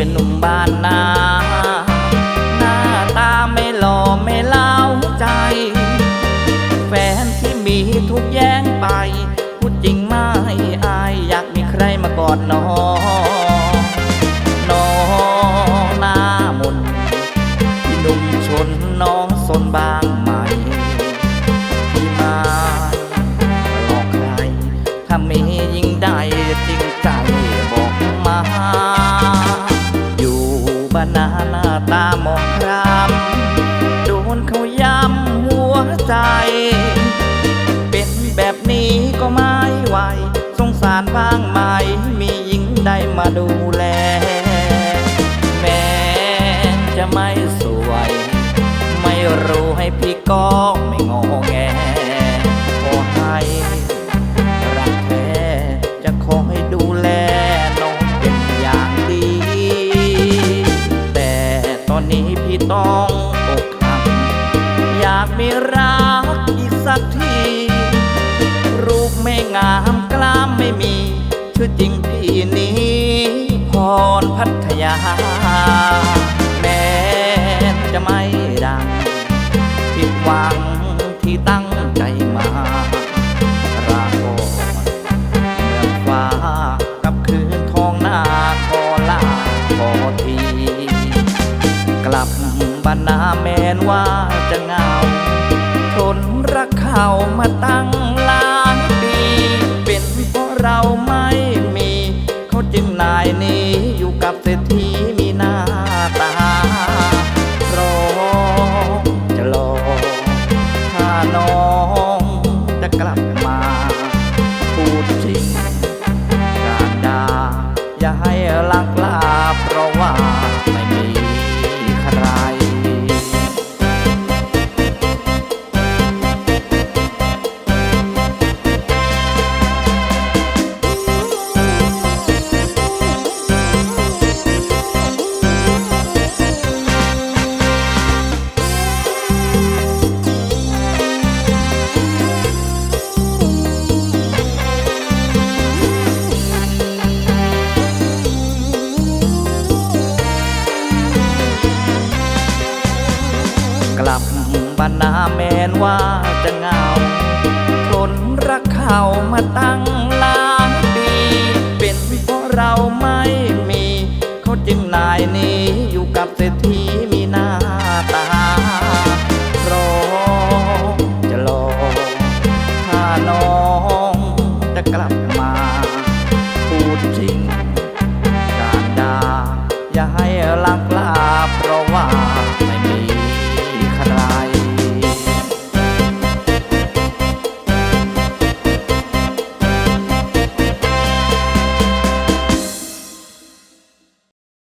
เป็นหนุ่มบ้านนาหน้าตาไม่หล่อไม่เล้าใจ แฟนที่มีทุกแย่งไป พูดจริงไม่อายอยากมีใครมากอดน้องน้องหน้ามนพี่หนุ่มชนน้องสนบาง บ้านนาหน้าตามองครามโดนเขาย้ำหัวใจ เป็นแบบนี้ก็ไม่ไหว สงสารบ้างไหม มีหญิงใดมาดูแล แม้จะไม่สวย ไม่รู้ให้พี่ก็ากมีรักอีกสักที รูปไม่งามกล้ามไม่มี ชื่อจริงพี่นี้พรพัทยา แม้จะไม่ดังผิดหวังที่ตั้งใจมาราโกเมืองฟ้ากับคืนทองหน้าขอลาขอที กลับบ้านนาแมนว่าจะงา เขามาตั้งหลายปี เป็นเพราะเราไม่มี เขาจึงนายนี้อยู่กับเศรษฐี นาแมนว่าจะเงาคนรักเขามาตั้งหลายปี เป็นเพราะเราไม่มี เขาจึงนายนี้อยู่กับเศรษฐีมีหน้าตารอจะรองถ้าน้องจะกลับมาพูดจริง การด่าอย่าให้ลัก